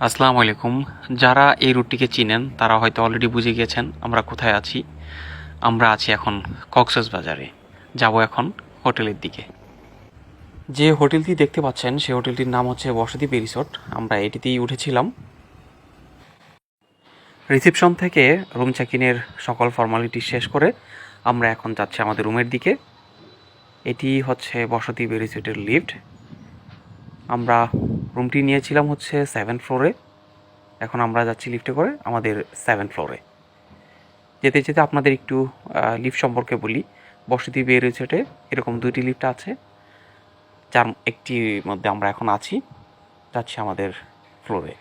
আসসালামু আলাইকুম। যারা এই রুটটিকে চিনেন, তারা হয়তো অলরেডি বুঝে গিয়েছেন আমরা কোথায় আছি। আমরা আছি এখন কক্সেস বাজারে। যাব এখন হোটেলের দিকে। যে হোটেলটি দেখতে পাচ্ছেন, সেই হোটেলটির নাম হচ্ছে বসতি রিসোর্ট। আমরা এটিতেই উঠেছিলাম। রিসেপশন থেকে রুম চেক ইনের সকল ফর্মালিটি শেষ করে আমরা এখন যাচ্ছি আমাদের রুমের দিকে। এটি হচ্ছে বসতি রিসোর্টের লিফট। আমরা রুমটি নিয়েছিলাম হচ্ছে সেভেন ফ্লোরে এখন আমরা যাচ্ছি লিফটে করে আমাদের সেভেন ফ্লোরে যেতে যেতে আপনাদের একটু লিফট সম্পর্কে বলি। বসতি বের রিসোর্টে এরকম দুইটি লিফট আছে। যার একটির মধ্যে আমরা এখন আছি। যাচ্ছি আমাদের ফ্লোরে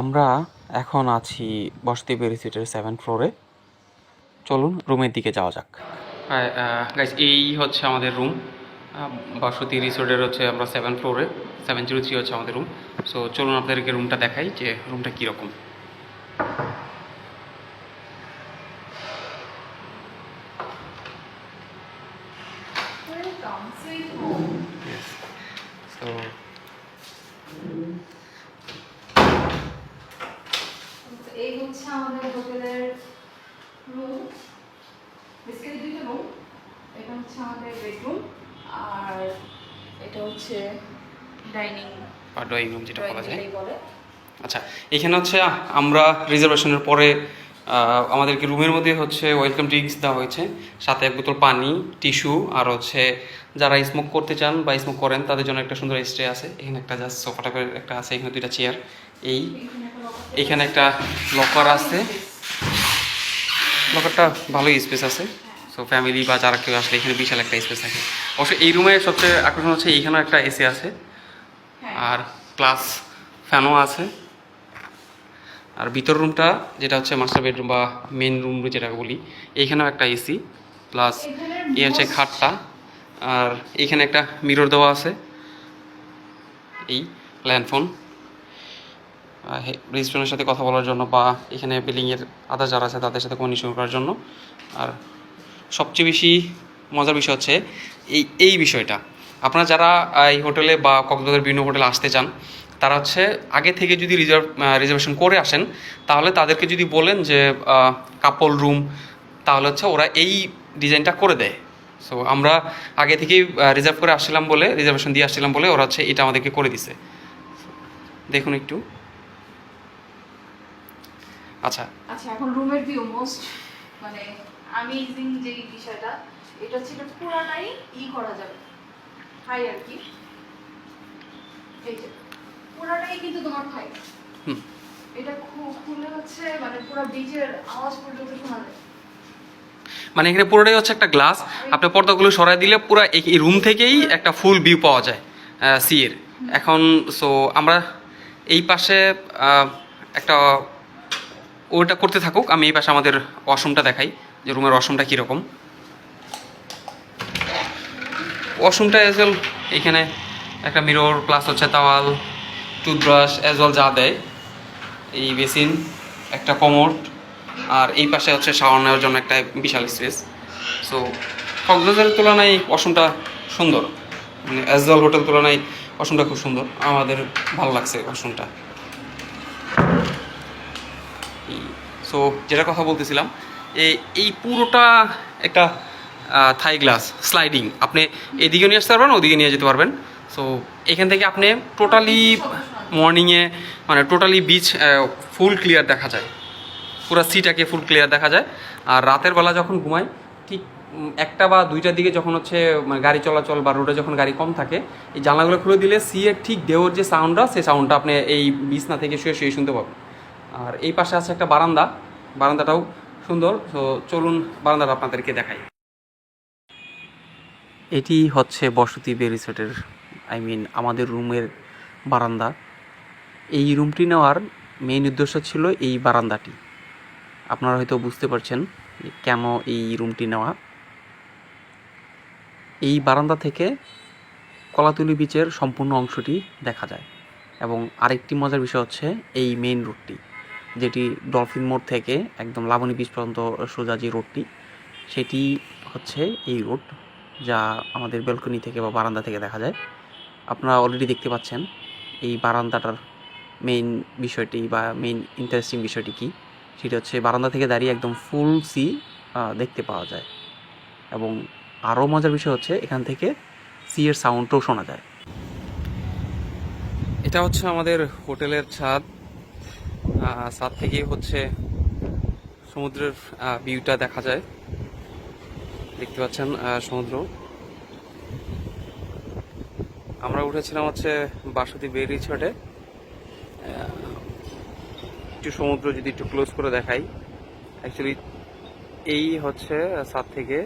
আমরা এখন আছি বসতি বেরিসিটের সেভেন ফ্লোরে চলুন রুমের দিকে যাওয়া যাক। গাইজ এই হচ্ছে আমাদের রুম বাসতি রিসোর্টের হচ্ছে আমরা সেভেন ফ্লোরে সেভেন জিরো থ্রি হচ্ছে আমাদের রুম সো চলুন আপনাদেরকে রুমটা দেখাই যে রুমটা কীরকম Welcome, sweet home. সো তো এই হচ্ছে আমাদের হোটেলের রুম বেসিক্যালি দুইটা রুম এটা হচ্ছে আমাদের বেডরুম আর এটা হচ্ছে ডাইনিং ড্রয়িং রুম যেটা বলা যায়। আচ্ছা এখানে হচ্ছে আমরা রিজার্ভেশনের পরে আমাদেরকে রুমের মধ্যে হচ্ছে ওয়েলকাম ড্রিঙ্কস দেওয়া হয়েছে। সাথে এক বোতল পানি টিস্যু আর হচ্ছে যারা স্মোক করতে চান বা স্মোক করেন, তাদের জন্য একটা সুন্দর স্টে আছে। এখানে একটা জাস্ট সোফা টাইপের একটা আছে, এখানে দুইটা চেয়ার এই, এখানে একটা লকার আছে। লকারটা ভালোই স্পেস আছে। সো ফ্যামিলি বা যারা কেউ আসলে এখানে বিশাল একটা স্পেস থাকে। অবশ্য এই রুমে সবচেয়ে আকর্ষণ হচ্ছে এইখানেও একটা এসি আছে। আর প্লাস ফ্যানও আছে। আর ভিতর রুমটা যেটা হচ্ছে মাস্টার বেডরুম বা মেন রুম যেটাকে বলি এইখানেও একটা এসি প্লাস এই হচ্ছে খাটটা। আর এইখানে একটা মিরর দেওয়া আছে। এই ল্যান্ডফোন। রেজিস্ট্রেশনের সাথে কথা বলার জন্য বা এখানে বিলিংয়ের আদার যারা আছে তাদের সাথে কমিউনিকেশন করার জন্য। আর সবচেয়ে বেশি মজার বিষয় হচ্ছে এই এই বিষয়টা। আপনারা যারা এই হোটেলে বা কক্সবাজার বিভিন্ন হোটেলে আসতে চান, তারা হচ্ছে আগে থেকে যদি রিজার্ভ রিজার্ভেশন করে আসেন, তাহলে তাদেরকে যদি বলেন যে কাপল রুম তাহলে হচ্ছে ওরা এই ডিজাইনটা করে দেয়। সো আমরা আগে থেকেই রিজার্ভ করে আসছিলাম বলে রিজার্ভেশন দিয়ে আসছিলাম বলে ওরা হচ্ছে এটা আমাদেরকে করে দিছে। দেখুন একটু। আচ্ছা। আচ্ছা এখন রুমের ভিউ মোস্ট মানে আমেজিং যে বিষয়টা এটা হচ্ছে এটা পুরাটাই ই করা যাবে। হাই আর কি। এই যে পুরাটাই কিন্তু তোমার হাই হুম। এটা খু- খুলে হচ্ছে মানে পুরো বিচের আওয়াজ পর্যন্ত শোনা যায়। মানে এখানে পুরোটাই হচ্ছে একটা গ্লাস আপনি পর্দাগুলো সরাই দিলে পুরো এই রুম থেকেই একটা ফুল ভিউ পাওয়া যায় সি এর। এখন সো আমরা এই পাশে একটা, ওটা করতে থাকুক, আমি এই পাশে আমাদের ওয়াশরুমটা দেখাই, যে রুমের ওয়াশরুমটা কীরকম। ওয়াশরুমটা অ্যাজ ওয়েল এখানে একটা মিরর প্লাস হচ্ছে তাওয়াল টুথব্রাশ অ্যাজ ওয়েল যা দেয়। এই বেসিন একটা কমোড আর এই পাশে হচ্ছে শাওয়ার নেওয়ার জন্য একটা বিশাল স্পেস সো কক্সবাজারের তুলনায় ওয়াশরুমটা সুন্দর। মানে অ্যাজ ওয়েল হোটেল তুলনায় ওয়াশরুমটা খুব সুন্দর। আমাদের ভালো লাগছে ওয়াশরুমটা সো যেটা কথা বলতেছিলাম এই পুরোটা একটা থাই গ্লাস স্লাইডিং আপনি এদিকে নিয়ে আসতে পারবেন, ওদিকে নিয়ে যেতে পারবেন। সো এখান থেকে আপনি টোটালি মর্নিংয়ে মানে টোটালি বিচ ফুল ক্লিয়ার দেখা যায়। পুরো সিটাকে ফুল ক্লিয়ার দেখা যায়। আর রাতের বেলা যখন ঘুমাই, ঠিক একটা বা দুইটার দিকে যখন হচ্ছে মানে গাড়ি চলাচল বা রোডে যখন গাড়ি কম থাকে, এই জানলাগুলো খুলে দিলে সিয়ের ঠিক দেওয়ার যে সাউন্ডটা সেই সাউন্ডটা আপনি এই বিছনা থেকে শুয়ে শুয়ে শুনতে পাবেন। আর এই পাশে আছে একটা বারান্দা। বারান্দাটাও সুন্দর। তো চলুন বারান্দাটা আপনাদেরকে দেখাই। এটি হচ্ছে বসতি বে রিসোর্টের আই মিন আমাদের রুমের বারান্দা। এই রুমটি নেওয়ার মেইন উদ্দেশ্য ছিল এই বারান্দাটি। আপনারা হয়তো বুঝতে পারছেন কেন এই রুমটি নেওয়া। এই বারান্দা থেকে কলাতুলি বিচের সম্পূর্ণ অংশটি দেখা যায় এবং আরেকটি মজার বিষয় হচ্ছে এই মেইন রোডটি যেটি ডলফিন মোড় থেকে একদম লাবণী বিচ পর্যন্ত সোজা যে রোডটি সেটি হচ্ছে এই রোড যা আমাদের ব্যালকনি থেকে বা বারান্দা থেকে দেখা যায়। আপনারা অলরেডি দেখতে পাচ্ছেন এই বারান্দাটার মেইন বিষয়টি বা মেইন ইন্টারেস্টিং বিষয়টি কী। সেটা হচ্ছে বারান্দা থেকে দাঁড়িয়ে একদম ফুল সি দেখতে পাওয়া যায়। এবং আরও মজার বিষয় হচ্ছে এখান থেকে সি এর সাউন্ডটাও শোনা যায়। এটা হচ্ছে আমাদের হোটেলের ছাদ। ছাদ থেকেই হচ্ছে সমুদ্রের ভিউটা দেখা যায়। দেখতে পাচ্ছেন সমুদ্র। আমরা উঠেছিলাম হচ্ছে বাসন্তী বে রিসর্টে একটু সমুদ্র যদি একটু ক্লোজ করে দেখাই অ্যাকচুয়ালি এই হচ্ছে ছাদ থেকে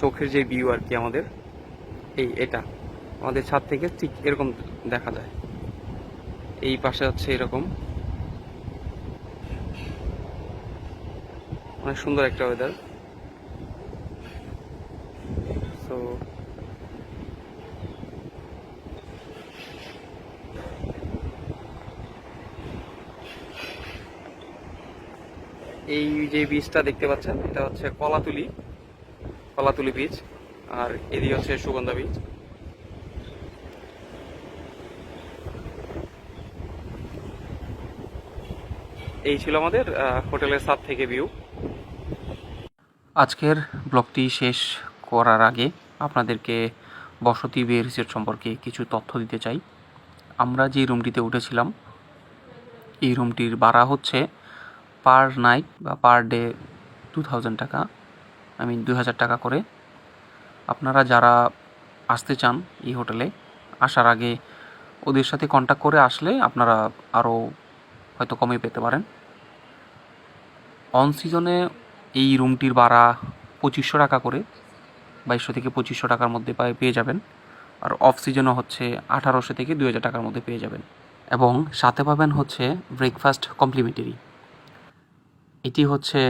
চোখের যে ভিউ আর কি আমাদের, এই এটা, আমাদের ছাদ থেকে ঠিক এরকম দেখা যায়। এই পাশে হচ্ছে এরকম। অনেক সুন্দর একটা ওয়েদার সো এই যে বীজটা দেখতে পাচ্ছেন, এটা হচ্ছে কলাতুলি কলাতুলি বীজ, আর এদিকে হচ্ছে সুগন্ধা বীজ। এই ছিল আমাদের হোটেলের সাত থেকে ভিউ। আজকের ব্লগটি শেষ করার আগে আপনাদেরকে বসতি বে রিসোর্ট সম্পর্কে কিছু তথ্য দিতে চাই। আমরা যে রুমটিতে উঠেছিলাম, এই রুমটির ভাড়া হচ্ছে পার নাইট বা পার ডে টু থাউজেন্ড টাকা আই মিন দুই হাজার টাকা করে। আপনারা যারা আসতে চান এই হোটেলে, আসার আগে ওদের সাথে কন্ট্যাক্ট করে আসলে আপনারা আরও হয়তো কমে পেতে পারেন। অন সিজনে এই রুমটির ভাড়া পঁচিশশো টাকা করে, বাইশশো থেকে পঁচিশশো টাকার মধ্যে পেয়ে যাবেন। আর অফ সিজনও হচ্ছে আঠারোশো থেকে দুই হাজার টাকার মধ্যে পেয়ে যাবেন। এবং সাথে পাবেন হচ্ছে ব্রেকফাস্ট কমপ্লিমেন্টারি এটি হচ্ছে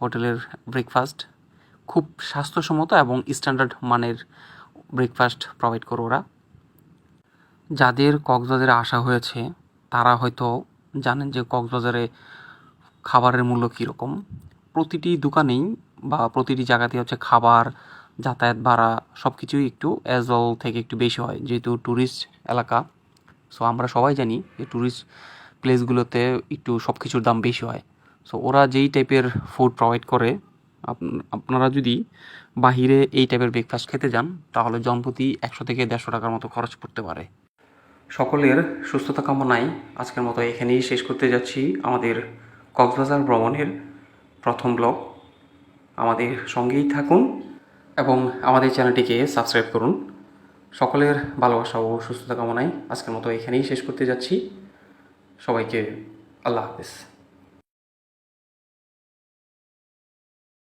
হোটেলের ব্রেকফাস্ট খুব স্বাস্থ্যসম্মত এবং স্ট্যান্ডার্ড মানের ব্রেকফাস্ট প্রোভাইড করে ওরা। যাদের কক্সবাজারে আসা হয়েছে, তারা হয়তো জানেন যে কক্সবাজারে খাবারের মূল্য কীরকম। প্রতিটি দোকানেই বা প্রতিটি জায়গাতেই হচ্ছে খাবার, যাতায়াত ভাড়া সব কিছুই একটু অ্যাজ ওয়েল থেকে একটু বেশি হয়, যেহেতু ট্যুরিস্ট এলাকা। সো আমরা সবাই জানি যে ট্যুরিস্ট প্লেসগুলোতে একটু সব কিছুর দাম বেশি হয়। সো ওরা যেই টাইপের ফুড প্রোভাইড করে, আপ- আপনারা যদি বাহিরে এই টাইপের ব্রেকফাস্ট খেতে যান, তাহলে জনপ্রতি একশো থেকে দেড়শো টাকার মতো খরচ পড়তে পারে। সকলের সুস্থতা কামনায় আজকের মতো এখানেই শেষ করতে যাচ্ছি। আমাদের কক্সবাজার ভ্রমণের প্রথম ব্লগ। আমাদের সঙ্গেই থাকুন এবং আমাদের চ্যানেলটিকে সাবস্ক্রাইব করুন। সকলের ভালোবাসা ও সুস্থতা কামনায় আজকের মতো এখানেই শেষ করতে যাচ্ছি। সবাইকে আল্লাহ হাফেজ।